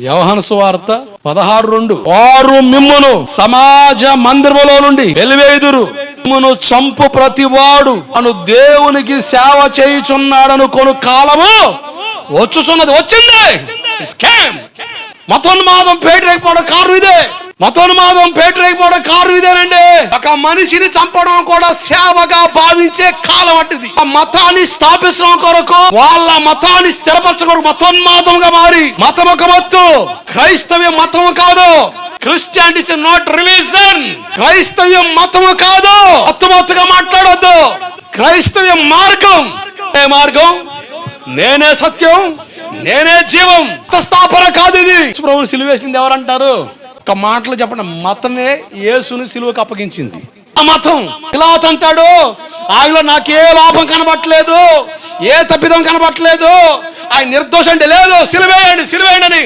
వ్యవహాన సువార్త పదహారు రెండు. వారు మిమ్మును సమాజ మందిరములో నుండి వెలివేదురు మిమ్మును చంపు ప్రతివాడు. అను దేవునికి సేవ చేయుచున్నాడను కొను కాలము వచ్చుచున్నది. వచ్చింది. స్కామ్ మతోన్మాదం పేటరేకపోవడం కారణం ఇదే. మతోన్మాదం పేటరేకపోవడం కారు ఇదేనండి. ఒక మనిషిని చంపడం కూడా సేవగా భావించే కాలం అట్టిది. ఆ మతాన్ని స్థాపించడం కొరకు వాళ్ళ మతాన్ని స్థిరపరచకూడదు. మతోన్మాదంగా మారి మతం ఒక మత్తు క్రైస్తవ్యం మతం కాదు. Christianity not religion. క్రైస్తవ్యం మతము కాదు. అత్తుమత్తుగా మాట్లాడొద్దు. క్రైస్తవ్య మార్గం. ఏ మార్గం? నేనే సత్యం నేనే జీవం. స్థాపన కాదు ఇది. ప్రభు సిలువేసింది ఎవరంటారు? ఒక్క మాటలు చెప్పండి. మతమే యేసుని సిలువకు అప్పగించింది. ఆ మతం. ఇలా అంటాడు ఆయనలో నాకే లోపం కనబట్టలేదు ఏ తప్పిదం కనబట్టలేదు. ఆయన నిర్దోషం అంటే లేదు సిలువేయండి సిలువేయండి అని